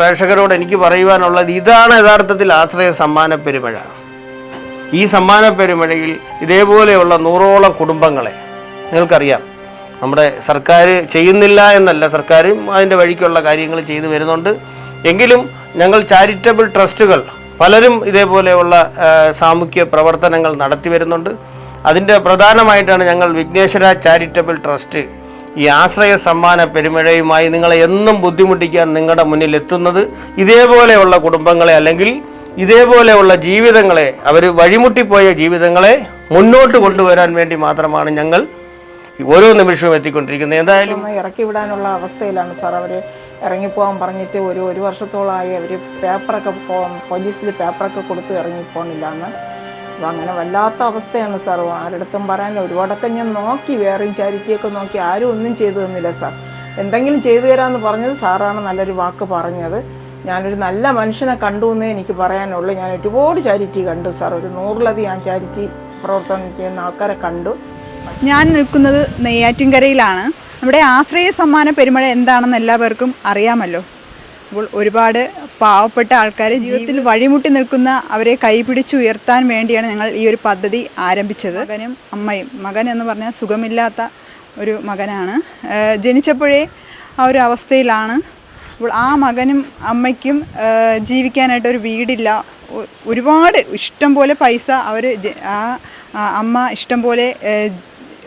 പ്രേക്ഷകരോട് എനിക്ക് പറയുവാനുള്ളത് ഇതാണ് യഥാർത്ഥത്തിൽ ആശ്രയ സമ്മാന പെരുമഴ. ഈ സമ്മാന പെരുമഴയിൽ ഇതേപോലെയുള്ള നൂറോളം കുടുംബങ്ങളെ നിങ്ങൾക്കറിയാം നമ്മുടെ സർക്കാർ ചെയ്യുന്നില്ല എന്നല്ല സർക്കാരും അതിന്റെ വഴിക്കുള്ള കാര്യങ്ങൾ ചെയ്തു വരുന്നുണ്ട്. എങ്കിലും ഞങ്ങൾ ചാരിറ്റബിൾ ട്രസ്റ്റുകൾ പലരും ഇതേപോലെയുള്ള സാമൂഹ്യ പ്രവർത്തനങ്ങൾ നടത്തി വരുന്നുണ്ട്. അതിന്റെ പ്രധാനമായിട്ടാണ് ഞങ്ങൾ വിഘ്നേശ്വര ചാരിറ്റബിൾ ട്രസ്റ്റ് ഈ ആശ്രയ സമ്മാന പെരുമഴയുമായി നിങ്ങളെ എന്നും ബുദ്ധിമുട്ടിക്കാൻ നിങ്ങളുടെ മുന്നിൽ എത്തുന്നത് ഇതേപോലെയുള്ള കുടുംബങ്ങളെ അല്ലെങ്കിൽ ഇതേപോലെയുള്ള ജീവിതങ്ങളെ അവർ വഴിമുട്ടിപ്പോയ ജീവിതങ്ങളെ മുന്നോട്ട് കൊണ്ടുവരാൻ വേണ്ടി മാത്രമാണ് ഞങ്ങൾ ഓരോ നിമിഷവും എത്തിക്കൊണ്ടിരിക്കുന്നത്. എന്തായാലും ഇറക്കി വിടാനുള്ള അവസ്ഥയിലാണ് സാർ. അവർ ഇറങ്ങിപ്പോകാൻ പറഞ്ഞിട്ട് ഒരു ഒരു വർഷത്തോളമായി അവർ പേപ്പറൊക്കെ പോലീസിൽ പേപ്പറൊക്കെ കൊടുത്ത് ഇറങ്ങിപ്പോണില്ല അപ്പം അങ്ങനെ വല്ലാത്ത അവസ്ഥയാണ് സാർ. ആരുടെടുത്തും പറയാൻ ഒരുപാടൊക്കെ ഞാൻ നോക്കി വേറെയും ചാരിറ്റിയൊക്കെ നോക്കി. ആരും ഒന്നും ചെയ്തു തന്നില്ല സാർ. എന്തെങ്കിലും ചെയ്തു തരാമെന്ന് പറഞ്ഞത് സാറാണ് നല്ലൊരു വാക്ക് പറഞ്ഞത്. ഞാനൊരു നല്ല മനുഷ്യനെ കണ്ടു എന്നേ എനിക്ക് പറയാനുള്ളൂ. ഞാൻ ഒരുപാട് ചാരിറ്റി കണ്ടു സാർ. ഒരു നൂറിലധികം ഞാൻ ചാരിറ്റി പ്രവർത്തനം ചെയ്യുന്ന ആൾക്കാരെ കണ്ടു. ഞാൻ നിൽക്കുന്നത് നെയ്യാറ്റിൻകരയിലാണ്. നമ്മുടെ ആശ്രയ സമ്മാന പെരുമഴ എന്താണെന്ന് എല്ലാവർക്കും അറിയാമല്ലോ. അപ്പോൾ ഒരുപാട് പാവപ്പെട്ട ആൾക്കാരെ ജീവിതത്തിൽ വഴിമുട്ടി നിൽക്കുന്ന അവരെ കൈപിടിച്ച് ഉയർത്താൻ വേണ്ടിയാണ് ഞങ്ങൾ ഈ ഒരു പദ്ധതി ആരംഭിച്ചത്. മകനും അമ്മയും. മകൻ എന്ന് പറഞ്ഞാൽ സുഖമില്ലാത്ത ഒരു മകനാണ്. ജനിച്ചപ്പോഴേ ആ ഒരു അവസ്ഥയിലാണ്. അപ്പോൾ ആ മകനും അമ്മയ്ക്കും ജീവിക്കാനായിട്ട് ഒരു വീടില്ല. ഒരുപാട് ഇഷ്ടം പോലെ പൈസ അവർ ആ അമ്മ ഇഷ്ടം പോലെ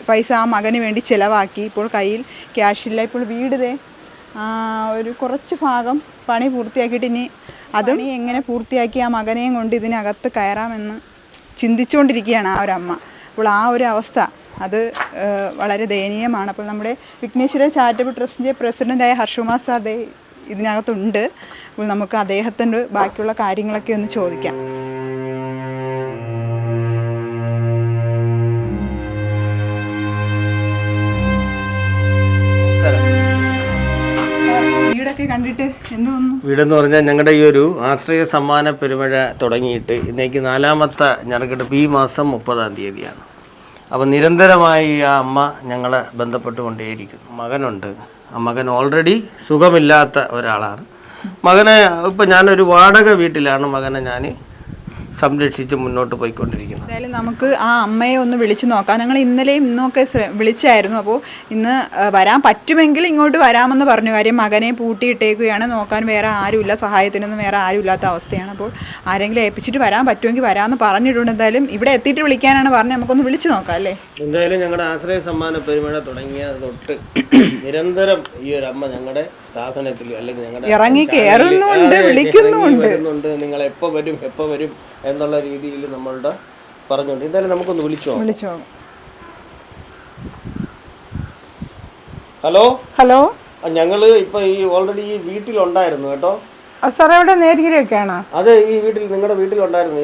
പൈസ ആ മകന് വേണ്ടി ചിലവാക്കി. ഇപ്പോൾ കയ്യിൽ ക്യാഷില്ല. ഇപ്പോൾ വീട് ഒരു കുറച്ച് ഭാഗം പണി പൂർത്തിയാക്കിയിട്ട് ഇനി അതും ഇനി എങ്ങനെ പൂർത്തിയാക്കി ആ മകനെയും കൊണ്ട് ഇതിനകത്ത് കയറാമെന്ന് ചിന്തിച്ചുകൊണ്ടിരിക്കുകയാണ് ആ ഒരു അമ്മ അപ്പോൾ ആ ഒരു അവസ്ഥ അത് വളരെ ദയനീയമാണ്. അപ്പോൾ നമ്മുടെ വിഘ്നേശ്വര ചാരിറ്റബിൾ ട്രസ്റ്റിന്റെ പ്രസിഡന്റായ ഹർഷകുമാർ സാർ ഇതിനകത്തുണ്ട്. അപ്പോൾ നമുക്ക് അദ്ദേഹത്തിന്റെ ബാക്കിയുള്ള കാര്യങ്ങളൊക്കെ ഒന്ന് ചോദിക്കാം. വീടൊക്കെ കണ്ടിട്ട് എന്ന് തോന്നുന്നു. വീടെന്ന് പറഞ്ഞാൽ ഞങ്ങളുടെ ഈ ഒരു ആശ്രയ സമ്മാന പെരുമഴ തുടങ്ങിയിട്ട് ഇന്നേക്ക് നാലാമത്തെ ഞെറുക്കെടുപ്പ് ഈ മാസം മുപ്പതാം തീയതിയാണ്. അപ്പോൾ നിരന്തരമായി ആ അമ്മ ഞങ്ങളെ ബന്ധപ്പെട്ടുകൊണ്ടേയിരിക്കുന്നു. മകനുണ്ട്. ആ മകൻ ഓൾറെഡി സുഖമില്ലാത്ത ഒരാളാണ്. മകനെ ഇപ്പം ഞാനൊരു വാടക വീട്ടിലാണ് മകനെ ഞാൻ സംരക്ഷിച്ച് മുന്നോട്ട് പോയിക്കൊണ്ടിരിക്കുന്നത്. എന്തായാലും നമുക്ക് ആ അമ്മയെ ഒന്ന് വിളിച്ചു നോക്കാം. ഞങ്ങൾ ഇന്നലെയും ഇന്നൊക്കെ വിളിച്ചായിരുന്നു. അപ്പോൾ ഇന്ന് വരാൻ പറ്റുമെങ്കിൽ ഇങ്ങോട്ട് വരാമെന്ന് പറഞ്ഞു. കാര്യം മകനെ പൂട്ടിയിട്ടേക്കുകയാണ്. നോക്കാൻ വേറെ ആരുമില്ല. സഹായത്തിനൊന്നും വേറെ ആരുമില്ലാത്ത അവസ്ഥയാണ്. അപ്പോൾ ആരെങ്കിലും ഏൽപ്പിച്ചിട്ട് വരാൻ പറ്റുമെങ്കിൽ വരാമെന്ന് പറഞ്ഞിട്ടുണ്ട്. എന്തായാലും ഇവിടെ എത്തിയിട്ട് വിളിക്കാനാണ് പറഞ്ഞത്. നമുക്കൊന്ന് വിളിച്ചു നോക്കാം അല്ലേ? എന്തായാലും ഞങ്ങളുടെ ആശ്രയ സമ്മാന പെരുമഴ തുടങ്ങിയ തൊട്ട് നിരന്തരം ഈ ഒരു അമ്മ ഞങ്ങളുടെ സ്ഥാപനത്തിൽ അല്ലെങ്കിൽ ഞങ്ങളുടെ ഇറങ്ങി കയറുന്നുണ്ട് വിളിക്കുന്നുണ്ട്. നിങ്ങൾ എപ്പോൾ വരും എപ്പോൾ വരും എന്നുള്ള രീതിയിൽ നമ്മളുടെ പറഞ്ഞുകൊണ്ട്. എന്തായാലും നമുക്കൊന്ന് വിളിച്ചോ? വിളിച്ചോ. ഹലോ? ഹലോ? ഞങ്ങൾ ഇപ്പൊ ഈ ഓൾറെഡി ഈ വീട്ടിലുണ്ടായിരുന്നു കേട്ടോ. സാർ എവിടെ നേരിയൊക്കെയാണോ അതെ ഈ വീട്ടിൽ നിങ്ങളുടെ വീട്ടിലുണ്ടായിരുന്നു.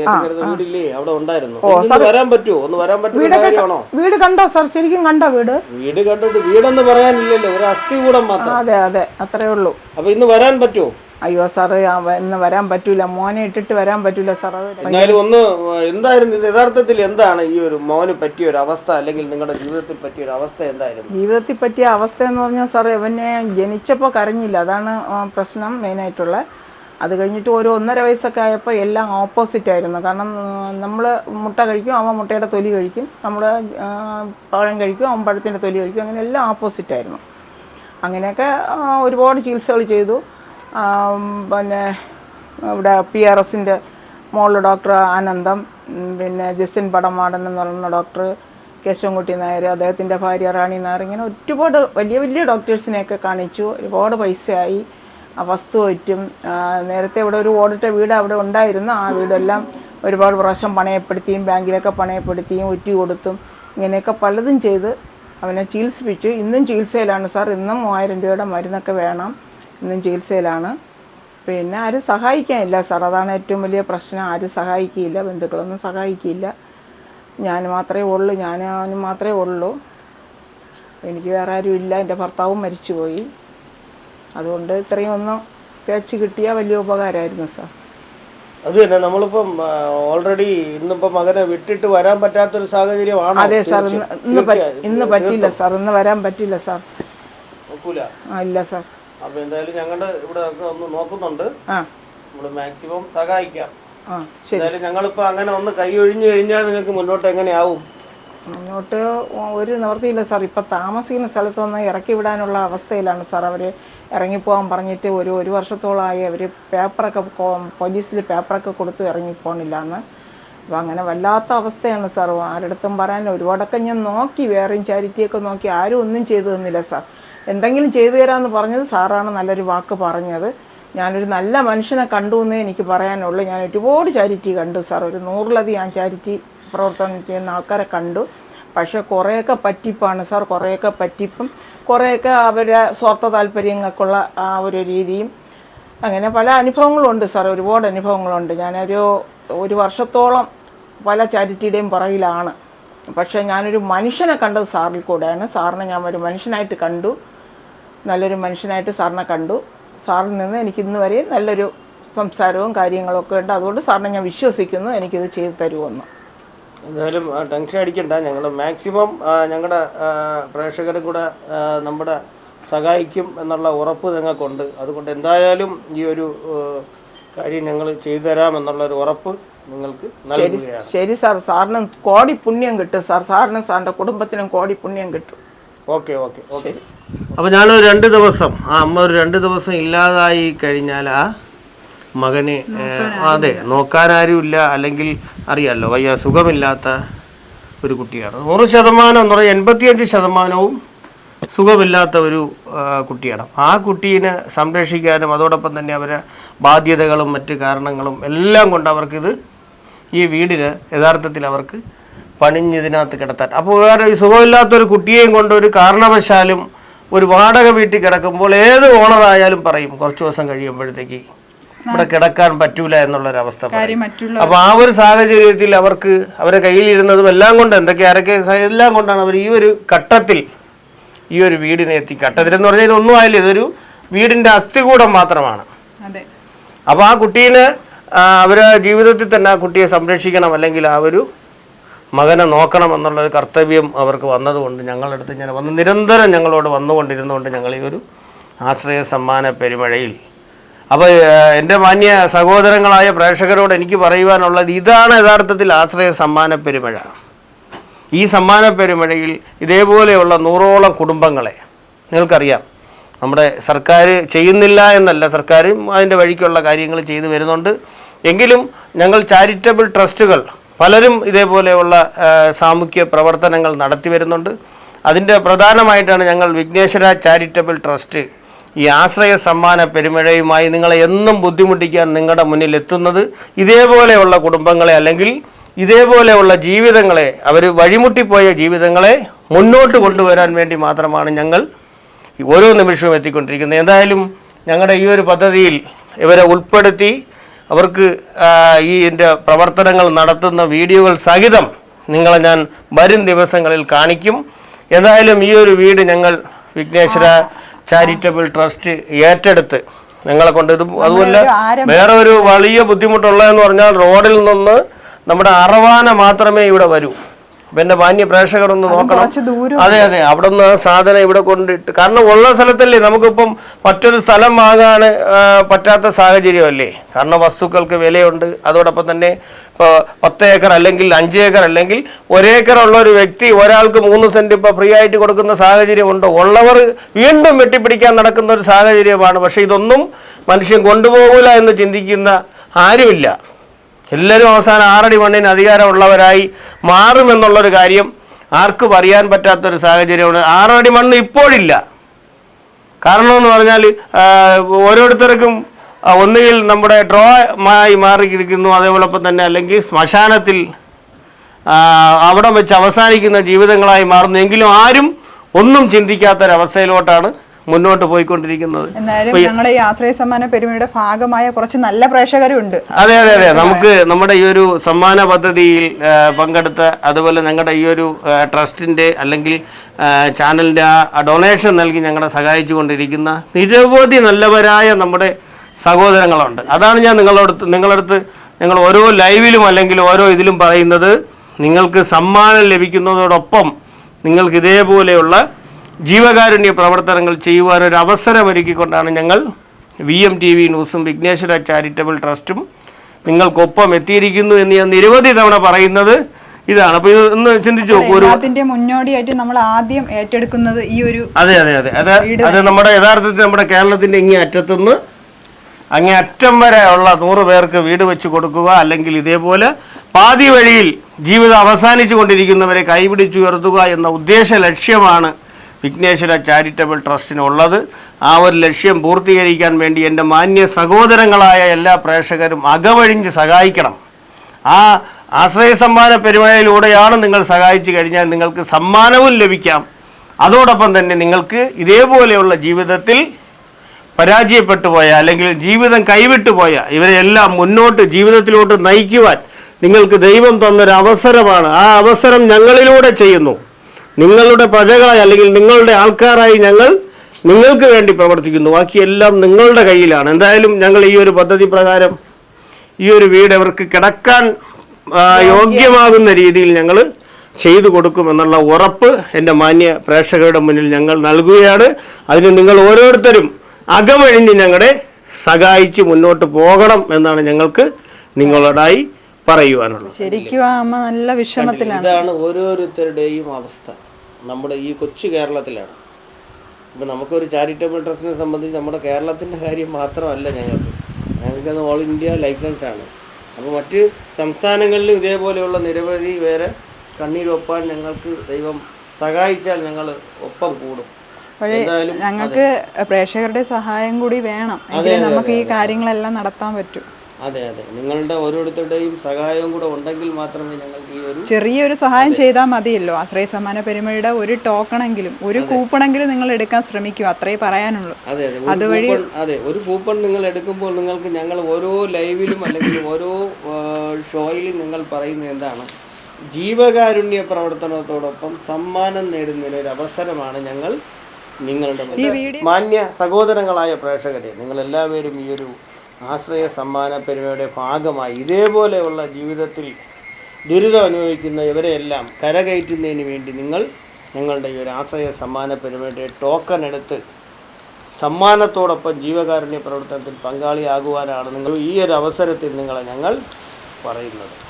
വീടില്ലേ? അവിടെ ഉണ്ടായിരുന്നു. ഒന്ന് വരാൻ പറ്റുമോ ഒന്ന് വരാൻ പറ്റുമോ കാര്യമാണോ? വീട് കണ്ടോ സാർ? ശരിക്കും കണ്ടോ വീട്? വീട് കണ്ടത് വീടെന്ന് പറയാനില്ലല്ലോ. ഒരു അസ്ഥി കൂടം മാത്രം. അതെ അതെ. അത്രേ ഉള്ളൂ. അപ്പൊ ഇന്ന് വരാൻ പറ്റുമോ അയ്യോ സാറ് ഇന്ന് വരാൻ പറ്റൂല. മോനെ ഇട്ടിട്ട് വരാൻ പറ്റൂല സാറ്. എന്നാലും ഒന്ന് എന്തായിരുന്നു ഇത്? യഥാർത്ഥത്തിൽ എന്താണ് ഈ ഒരു മോന് പറ്റിയ ഒരു അവസ്ഥ? അല്ലെങ്കിൽ നിങ്ങളുടെ ജീവിതത്തിൽ പറ്റിയ ഒരു അവസ്ഥ എന്തായിരുന്നു? ജീവിതത്തിൽ പറ്റിയ അവസ്ഥ എന്ന് പറഞ്ഞാൽ സാർ ഇവനെ ജനിച്ചപ്പോൾ കരഞ്ഞില്ല. അതാണ് പ്രശ്നം മെയിനായിട്ടുള്ള അത് കഴിഞ്ഞിട്ട് ഒരു ഒന്നര വയസ്സൊക്കെ ആയപ്പോൾ എല്ലാം ഓപ്പോസിറ്റ് ആയിരുന്നു. കാരണം നമ്മൾ മുട്ട കഴിക്കും അവൻ മുട്ടയുടെ തൊലി കഴിക്കും. നമ്മൾ പഴം കഴിക്കും അവൻ പഴത്തിന്റെ തൊലി കഴിക്കും. അങ്ങനെ എല്ലാം ഓപ്പോസിറ്റ് ആയിരുന്നു. അങ്ങനെയൊക്കെ ഒരുപാട് ചികിത്സകൾ ചെയ്തു. പിന്നെ ഇവിടെ പി ആർ എസിന്റെ മോളിൽ ഡോക്ടർ ആനന്ദം പിന്നെ ജസ്റ്റിൻ പടമാടൻ എന്ന് പറയുന്ന ഡോക്ടർ കേശവൻകുട്ടി നായർ അദ്ദേഹത്തിന്റെ ഭാര്യ റാണി നായർ ഇങ്ങനെ ഒരുപാട് വലിയ വലിയ ഡോക്ടേഴ്സിനെയൊക്കെ കാണിച്ചു. ഒരുപാട് പൈസയായി. ആ വസ്തു പറ്റും. നേരത്തെ ഇവിടെ ഒരു ഓടിട്ട വീട് അവിടെ ഉണ്ടായിരുന്നു. ആ വീടെല്ലാം ഒരുപാട് പ്രാവശ്യം പണയപ്പെടുത്തിയും ബാങ്കിലൊക്കെ പണയപ്പെടുത്തിയും ഒറ്റി കൊടുത്തും ഇങ്ങനെയൊക്കെ പലതും ചെയ്ത് അവനെ ചികിത്സിപ്പിച്ചു. ഇന്നും ചികിത്സയിലാണ് സാർ. ഇന്നും മൂവായിരം രൂപയുടെ മരുന്നൊക്കെ വേണം. ഇന്നും ചികിത്സയിലാണ്. പിന്നെ ആരും സഹായിക്കാനില്ല. സാർ അതാണ് ഏറ്റവും വലിയ പ്രശ്നം. ആരും സഹായിക്കില്ല ബന്ധുക്കളൊന്നും സഹായിക്കില്ല ഞാൻ മാത്രമേ ഉള്ളൂ. ഞാനും മാത്രമേ ഉള്ളൂ. എനിക്ക് വേറെ ആരും ഇല്ല. എന്റെ ഭർത്താവും മരിച്ചുപോയി. അതുകൊണ്ട് ഇത്രയും ഒന്ന് തേച്ച് കിട്ടിയാൽ വലിയ ഉപകാരമായിരുന്നു സാർ. അത് തന്നെ. നമ്മളിപ്പം ഓൾറെഡി ഇന്നിപ്പം മകനെ വിട്ടിട്ട് വരാൻ പറ്റാത്തൊരു സാഹചര്യമാണ്? അതെ സാർ. ഇന്ന് ഇന്ന് പറ്റ- പറ്റില്ല സാർ. ഇന്ന് വരാൻ പറ്റില്ല സാർ. ഇല്ല സാർ. അപ്പോൾ എന്തായാലും ഞങ്ങളുടെ ഇവിടെ ഒക്കെ ഒന്ന് നോക്കുന്നുണ്ട്. നമ്മൾ നമ്മൾ മാക്സിമം സഹായിക്കാം. എന്തായാലും ഞങ്ങളിപ്പോ അങ്ങനെ ഒന്ന് കൈ ഒഴിഞ്ഞു കഴിഞ്ഞാൽ നിങ്ങൾക്ക് മുന്നോട്ട് എങ്ങനെയാവും? മുന്നോട്ട് ഒരു നിവൃത്തിയില്ല സാർ. ഇപ്പം താമസിക്കുന്ന സ്ഥലത്തൊന്ന് ഇറക്കി വിടാനുള്ള അവസ്ഥയിലാണ് സാർ. അവർ ഇറങ്ങിപ്പോകാൻ പറഞ്ഞിട്ട് ഒരു ഒരു വർഷത്തോളമായി അവർ പേപ്പറൊക്കെ പോലീസിൽ പേപ്പറൊക്കെ കൊടുത്ത് ഇറങ്ങിപ്പോണില്ല എന്ന് അപ്പം അങ്ങനെ വല്ലാത്ത അവസ്ഥയാണ് സാർ. ആരുടെ അടുത്തും പറയാൻ ഒരുപാടൊക്കെ ഞാൻ നോക്കി വേറെയും ചാരിറ്റിയൊക്കെ നോക്കി ആരും ഒന്നും ചെയ്തു തന്നില്ല സാർ. എന്തെങ്കിലും ചെയ്തു തരാമെന്ന് പറഞ്ഞത് സാറാണ് നല്ലൊരു വാക്ക് പറഞ്ഞത്. ഞാനൊരു നല്ല മനുഷ്യനെ കണ്ടു എന്ന് എനിക്ക് പറയാനുള്ളൂ. ഞാൻ ഒരുപാട് ചാരിറ്റി കണ്ടു സാർ. ഒരു നൂറിലധികം ഞാൻ ചാരിറ്റി പ്രവർത്തനം ചെയ്യുന്ന ആൾക്കാരെ കണ്ടു. പക്ഷേ കുറേയൊക്കെ പറ്റിപ്പാണ് സാർ. കുറേയൊക്കെ പറ്റിപ്പും കുറേയൊക്കെ അവരുടെ സ്വാർത്ഥ താല്പര്യങ്ങൾക്കുള്ള ആ ഒരു രീതിയും. അങ്ങനെ പല അനുഭവങ്ങളുണ്ട് സാർ. ഒരുപാട് അനുഭവങ്ങളുണ്ട്. ഞാനൊരു ഒരു വർഷത്തോളം പല ചാരിറ്റിയുടെയും പുറകിലാണ്. പക്ഷേ ഞാനൊരു മനുഷ്യനെ കണ്ടത് സാറിൽ കൂടെയാണ്. സാറിനെ ഞാൻ ഒരു മനുഷ്യനായിട്ട് കണ്ടു. നല്ലൊരു മനുഷ്യനായിട്ട് സാറിനെ കണ്ടു. സാറിൽ നിന്ന് എനിക്ക് ഇന്ന് വരെ നല്ലൊരു സംസാരവും കാര്യങ്ങളൊക്കെ ഉണ്ട്. അതുകൊണ്ട് സാറിനെ ഞാൻ വിശ്വസിക്കുന്നു. എനിക്കിത് ചെയ്തു തരുമെന്ന്. എന്തായാലും ടെൻഷൻ അടിക്കണ്ട. ഞങ്ങൾ മാക്സിമം ഞങ്ങളുടെ പ്രേക്ഷകരും കൂടെ നമ്മുടെ സഹായിക്കും എന്നുള്ള ഉറപ്പ് ഞങ്ങൾക്കുണ്ട്. അതുകൊണ്ട് എന്തായാലും ഈ ഒരു കാര്യം ഞങ്ങൾ ചെയ്തു തരാമെന്നുള്ളൊരു ഉറപ്പ് നിങ്ങൾക്ക് ശരി ശരി സാർ. സാറിന് കോടി പുണ്യം കിട്ടും സാർ. സാറിനും സാറിന്റെ കുടുംബത്തിനും കോടി പുണ്യം കിട്ടും. Okay okay okay. അപ്പോൾ ഞാനൊരു രണ്ട് ദിവസം ആ അമ്മ ഒരു രണ്ട് ദിവസം ഇല്ലാതായി കഴിഞ്ഞാൽ ആ മകനെ അതെ നോക്കാൻ ഇല്ല അല്ലെങ്കിൽ അറിയാമല്ലോ വയ്യ സുഖമില്ലാത്ത ഒരു കുട്ടിയാണ്. നൂറ് ശതമാനം എന്ന് പറഞ്ഞാൽ എൺപത്തിയഞ്ച് ശതമാനവും സുഖമില്ലാത്ത ഒരു കുട്ടിയാണ്. ആ കുട്ടീനെ സംരക്ഷിക്കാനും അതോടൊപ്പം തന്നെ അവരെ ബാധ്യതകളും മറ്റ് കാരണങ്ങളും എല്ലാം കൊണ്ട് അവർക്കിത് ഈ വീടിന് യഥാർത്ഥത്തിൽ അവർക്ക് പണിഞ്ഞതിനകത്ത് കിടത്താൻ. അപ്പോൾ വേറെ സുഖമില്ലാത്തൊരു കുട്ടിയെയും കൊണ്ട് ഒരു കാരണവശാലും ഒരു വാടക വീട്ടിൽ കിടക്കുമ്പോൾ ഏത് ഓണറായാലും പറയും കുറച്ച് ദിവസം കഴിയുമ്പോഴത്തേക്ക് ഇവിടെ കിടക്കാൻ പറ്റൂല എന്നുള്ളൊരവസ്ഥ അപ്പൊ ആ ഒരു സാഹചര്യത്തിൽ അവർക്ക് അവരെ കയ്യിലിരുന്നതും എല്ലാം കൊണ്ട് എന്തൊക്കെ ആരൊക്കെ എല്ലാം കൊണ്ടാണ് അവർ ഈ ഒരു ഘട്ടത്തിൽ ഈ ഒരു വീടിനെ എത്തി. ഘട്ടത്തിലെന്ന് പറഞ്ഞാൽ ഇതൊന്നും ആയില്ല ഇതൊരു വീടിന്റെ അസ്ഥികൂടം മാത്രമാണ്. അതെ. അപ്പോൾ ആ കുട്ടീനെ ആ, അവരെ ജീവിതത്തിൽ തന്നെ ആ കുട്ടിയെ സംരക്ഷിക്കണം അല്ലെങ്കിൽ ആ ഒരു മകനെ നോക്കണം എന്നുള്ള ഒരു കർത്തവ്യം അവർക്ക് വന്നതുകൊണ്ട് ഞങ്ങളടുത്ത് ഇങ്ങനെ വന്ന് നിരന്തരം ഞങ്ങളോട് വന്നുകൊണ്ടിരുന്നുകൊണ്ട് ഞങ്ങൾ ഈ ഒരു ആശ്രയ സമ്മാന പെരുമഴയിൽ. അപ്പോൾ എന്റെ മാന്യ സഹോദരങ്ങളായ പ്രേക്ഷകരോട് എനിക്ക് പറയുവാനുള്ളത് ഇതാണ് യഥാർത്ഥത്തിൽ ആശ്രയ സമ്മാന പെരുമഴ. ഈ സമ്മാന പെരുമഴയിൽ ഇതേപോലെയുള്ള നൂറോളം കുടുംബങ്ങളെ നിങ്ങൾക്കറിയാം നമ്മുടെ സർക്കാർ ചെയ്യുന്നില്ല എന്നല്ല. സർക്കാരും അതിന്റെ വഴിക്കുള്ള കാര്യങ്ങൾ ചെയ്തു വരുന്നുണ്ട്. എങ്കിലും ഞങ്ങൾ ചാരിറ്റബിൾ ട്രസ്റ്റുകൾ പലരും ഇതേപോലെയുള്ള സാമൂഹ്യ പ്രവർത്തനങ്ങൾ നടത്തി വരുന്നുണ്ട്. അതിന്റെ പ്രധാനമായിട്ടാണ് ഞങ്ങൾ വിഘ്നേശ്വര ചാരിറ്റബിൾ ട്രസ്റ്റ് ഈ ആശ്രയ സമ്മാന പെരുമഴയുമായി നിങ്ങളെ എന്നും ബുദ്ധിമുട്ടിക്കാൻ നിങ്ങളുടെ മുന്നിൽ എത്തുന്നത്. ഇതേപോലെയുള്ള കുടുംബങ്ങളെ അല്ലെങ്കിൽ ഇതേപോലെയുള്ള ജീവിതങ്ങളെ അവർ വഴിമുട്ടിപ്പോയ ജീവിതങ്ങളെ മുന്നോട്ട് കൊണ്ടുവരാൻ വേണ്ടി മാത്രമാണ് ഞങ്ങൾ ഓരോ നിമിഷവും എത്തിക്കൊണ്ടിരിക്കുന്നത് എന്തായാലും ഞങ്ങളുടെ ഈ ഒരു പദ്ധതിയിൽ ഇവരെ ഉൾപ്പെടുത്തി അവർക്ക് ഈ ഇതിന്റെ പ്രവർത്തനങ്ങൾ നടത്തുന്ന വീഡിയോകൾ സഹിതം നിങ്ങളെ ഞാൻ വരും ദിവസങ്ങളിൽ കാണിക്കും എന്തായാലും ഈ ഒരു വീട് ഞങ്ങൾ വിഘ്നേശ്വര ചാരിറ്റബിൾ ട്രസ്റ്റ് ഏറ്റെടുത്ത് ഞങ്ങളെ കൊണ്ട് ഇത് അതുമല്ല. വേറെ ഒരു വലിയ ബുദ്ധിമുട്ടുള്ളതെന്ന് പറഞ്ഞാൽ റോഡിൽ നിന്ന് നമ്മുടെ അറവാന മാത്രമേ ഇവിടെ വരൂ എന്റെ മാന്യ പ്രേക്ഷകരൊന്ന് നോക്കണം. അതെ അതെ. അവിടെ നിന്ന് സാധനം ഇവിടെ കൊണ്ടിട്ട് കാരണം ഉള്ള സ്ഥലത്തല്ലേ നമുക്കിപ്പം മറ്റൊരു സ്ഥലം വാങ്ങാൻ പറ്റാത്ത സാഹചര്യമല്ലേ? കാരണം വസ്തുക്കൾക്ക് വിലയുണ്ട്. അതോടൊപ്പം തന്നെ ഇപ്പോൾ പത്ത് ഏക്കർ അല്ലെങ്കിൽ അഞ്ച് ഏക്കർ അല്ലെങ്കിൽ ഒരേക്കർ ഉള്ള ഒരു വ്യക്തി ഒരാൾക്ക് മൂന്ന് സെന്റ് ഇപ്പോൾ ഫ്രീ ആയിട്ട് കൊടുക്കുന്ന സാഹചര്യമുണ്ടോ. ഉള്ളവർ വീണ്ടും വെട്ടിപ്പിടിക്കാൻ നടക്കുന്ന ഒരു സാഹചര്യമാണ്. പക്ഷേ ഇതൊന്നും മനുഷ്യൻ കൊണ്ടുപോകില്ല എന്ന് ചിന്തിക്കുന്ന ആരുമില്ല. എല്ലാവരും അവസാനം ആറടി മണ്ണിന് അധികാരമുള്ളവരായി മാറുമെന്നുള്ളൊരു കാര്യം ആർക്കും അറിയാൻ പറ്റാത്തൊരു സാഹചര്യമാണ്. ആറടി മണ്ണ് ഇപ്പോഴില്ല. കാരണം എന്ന് പറഞ്ഞാൽ ഓരോരുത്തർക്കും ഒന്നുകിൽ നമ്മുടെ ഡ്രോ ആയി മാറിയിരിക്കുന്നു അതേപോലൊപ്പം തന്നെ അല്ലെങ്കിൽ ശ്മശാനത്തിൽ അവിടം വെച്ച് അവസാനിക്കുന്ന ജീവിതങ്ങളായി മാറുന്നു. എങ്കിലും ആരും ഒന്നും ചിന്തിക്കാത്തൊരവസ്ഥയിലോട്ടാണ് മുന്നോട്ട് പോയിക്കൊണ്ടിരിക്കുന്നത്. എന്നാലും ഞങ്ങളുടെ യാത്രയെ സമ്മാന പെരുമയുടെ ഭാഗമായ കുറച്ച് നല്ല പ്രേക്ഷകരും ഉണ്ട് അതെ അതെ. അതെ. നമുക്ക് നമ്മുടെ ഈ ഒരു സമ്മാന പദ്ധതിയിൽ പങ്കെടുത്ത അതുപോലെ ഞങ്ങളുടെ ഈ ഒരു ട്രസ്റ്റിന്റെ ട്രസ്റ്റിന്റെ അല്ലെങ്കിൽ ചാനലിന്റെ ചാനലിന്റെ ആ ഡൊണേഷൻ നൽകി ഞങ്ങളെ സഹായിച്ചു കൊണ്ടിരിക്കുന്ന നിരവധി നല്ലവരായ നമ്മുടെ സഹോദരങ്ങളുണ്ട്. അതാണ് ഞാൻ നിങ്ങളടുത്ത് നിങ്ങളടുത്ത് നിങ്ങൾ ഓരോ ലൈവിലും അല്ലെങ്കിൽ ഓരോ ഇതിലും പറയുന്നത്. നിങ്ങൾക്ക് സമ്മാനം ലഭിക്കുന്നതോടൊപ്പം നിങ്ങൾക്ക് ഇതേപോലെയുള്ള ജീവകാരുണ്യ പ്രവർത്തനങ്ങൾ ചെയ്യുവാൻ ഒരു അവസരമൊരുക്കിക്കൊണ്ടാണ് ഞങ്ങൾ വി എം ടി വി ന്യൂസും വിഘ്നേശ്വര ചാരിറ്റബിൾ ട്രസ്റ്റും നിങ്ങൾക്കൊപ്പം എത്തിയിരിക്കുന്നു എന്ന് ഞാൻ നിരവധി തവണ പറയുന്നത് ഇതാണ്. അപ്പൊ ഇത് ഒന്ന് ചിന്തിച്ചു എല്ലാത്തിന്റെ മുന്നോടിയായിട്ട് നമ്മൾ ആദ്യം ഏറ്റെടുക്കുന്നത് ഈ ഒരു അതെ അതെ അതെ. അത് അത് നമ്മുടെ യഥാർത്ഥത്തിൽ നമ്മുടെ കേരളത്തിന്റെ ഇങ്ങേ അറ്റത്തുനിന്ന് അങ്ങേ അറ്റം വരെ ഉള്ള നൂറ് പേർക്ക് വീട് വെച്ച് കൊടുക്കുക അല്ലെങ്കിൽ ഇതേപോലെ പാതി വഴിയിൽ ജീവിതം അവസാനിച്ചു കൊണ്ടിരിക്കുന്നവരെ കൈപിടിച്ചുയർത്തുക എന്ന ഉദ്ദേശ ലക്ഷ്യമാണ് വിഘ്നേശ്വര ചാരിറ്റബിൾ ട്രസ്റ്റിനുള്ളത്. ആ ഒരു ലക്ഷ്യം പൂർത്തീകരിക്കാൻ വേണ്ടി എന്റെ മാന്യ സഹോദരങ്ങളായ എല്ലാ പ്രേക്ഷകരും അകവഴിഞ്ഞ് സഹായിക്കണം. ആ ആശ്രയ സമ്മാന പെരുമഴയിലൂടെയാണ് നിങ്ങൾ സഹായിച്ചു കഴിഞ്ഞാൽ നിങ്ങൾക്ക് സമ്മാനവും ലഭിക്കാം. അതോടൊപ്പം തന്നെ നിങ്ങൾക്ക് ഇതേപോലെയുള്ള ജീവിതത്തിൽ പരാജയപ്പെട്ടു പോയ അല്ലെങ്കിൽ ജീവിതം കൈവിട്ടു പോയ ഇവരെല്ലാം മുന്നോട്ട് ജീവിതത്തിലോട്ട് നയിക്കുവാൻ നിങ്ങൾക്ക് ദൈവം തന്നൊരു അവസരമാണ് ആ അവസരം ഞങ്ങളിലൂടെ ചെയ്യുന്നു. നിങ്ങളുടെ പ്രജകളായി അല്ലെങ്കിൽ നിങ്ങളുടെ ആൾക്കാരായി ഞങ്ങൾ നിങ്ങൾക്ക് വേണ്ടി പ്രവർത്തിക്കുന്നു. ബാക്കിയെല്ലാം നിങ്ങളുടെ കയ്യിലാണ്. എന്തായാലും ഞങ്ങൾ ഈ ഒരു പദ്ധതി പ്രകാരം ഈ ഒരു വീട് അവർക്ക് കിടക്കാൻ യോഗ്യമാകുന്ന രീതിയിൽ ഞങ്ങൾ ചെയ്തു കൊടുക്കുമെന്നുള്ള ഉറപ്പ് എന്റെ മാന്യ പ്രേക്ഷകരുടെ മുന്നിൽ ഞങ്ങൾ നൽകുകയാണ്. അതിന് നിങ്ങൾ ഓരോരുത്തരും അകമഴിഞ്ഞ് ഞങ്ങളെ സഹായിച്ച് മുന്നോട്ട് പോകണം എന്നാണ് ഞങ്ങൾക്ക് നിങ്ങളോടായി പറയുവാനുള്ളത്. ശരിക്കും ആ അമ്മ നല്ല വിഷമത്തിലാണ്. ഇതാണ് ഓരോരുത്തരുടെയും അവസ്ഥ. നമ്മുടെ ഈ കൊച്ചു കേരളത്തിലാണ്. ഇപ്പം നമുക്കൊരു ചാരിറ്റബിൾ ട്രസ്റ്റിനെ സംബന്ധിച്ച് നമ്മുടെ കേരളത്തിന്റെ കാര്യം മാത്രമല്ല ഞങ്ങൾക്ക്. ഞങ്ങൾക്കത് ഓൾ ഇന്ത്യ ലൈസൻസ് ആണ്. അപ്പോൾ മറ്റ് സംസ്ഥാനങ്ങളിലും ഇതേപോലെയുള്ള നിരവധി പേരെ കണ്ണീരൊപ്പാൻ ഞങ്ങൾക്ക് ദൈവം സഹായിച്ചാൽ ഞങ്ങൾ ഒപ്പം കൂടും. ഞങ്ങൾക്ക് പ്രേക്ഷകരുടെ സഹായം കൂടി വേണം. നമുക്ക് ഈ കാര്യങ്ങളെല്ലാം നടത്താൻ പറ്റൂ. അതെ അതെ. നിങ്ങളുടെ ഓരോരുത്തരുടെയും സഹായവും കൂടെ ഉണ്ടെങ്കിൽ മാത്രമേ ഞങ്ങൾക്ക് ഈ ഒരു ചെറിയൊരു സഹായം ചെയ്താൽ മതിയല്ലോ. ആശ്രയ സമ്മാന പെരുമയുടെ ഒരു ടോക്കണെങ്കിലും ഒരു കൂപ്പണെങ്കിലും നിങ്ങൾ എടുക്കാൻ ശ്രമിക്കൂ. അത്രേ പറയാനുള്ളൂ. അതെ അതെ. അതുവഴി അതെ. ഒരു കൂപ്പൺ നിങ്ങൾ എടുക്കുമ്പോൾ നിങ്ങൾക്ക് ഞങ്ങൾ ഓരോ ലൈവിലും അല്ലെങ്കിൽ ഓരോ ഷോയിലും നിങ്ങൾ പറയുന്നത് എന്താണ്? ജീവകാരുണ്യ പ്രവർത്തനത്തോടൊപ്പം സമ്മാനം നേടുന്നതിന് ഒരു അവസരമാണ് ഞങ്ങൾ നിങ്ങളുടെ. മാന്യ സഹോദരങ്ങളായ പ്രേക്ഷകരെ നിങ്ങൾ എല്ലാവരും ഈ ഒരു ആശ്രയ സമ്മാന പെരുമയുടെ ഭാഗമായി ഇതേപോലെയുള്ള ജീവിതത്തിൽ ദുരിതം അനുഭവിക്കുന്ന ഇവരെയെല്ലാം കരകയറ്റുന്നതിന് വേണ്ടി നിങ്ങൾ ഞങ്ങളുടെ ഈ ഒരു ആശ്രയ സമ്മാന പെരുമയുടെ ടോക്കൺ എടുത്ത് സമ്മാനത്തോടൊപ്പം ജീവകാരുണ്യ പ്രവർത്തനത്തിൽ പങ്കാളിയാകുവാനാണ് നിങ്ങൾ ഈ ഒരു അവസരത്തിൽ നിങ്ങളെ ഞങ്ങൾ പറയുന്നത്.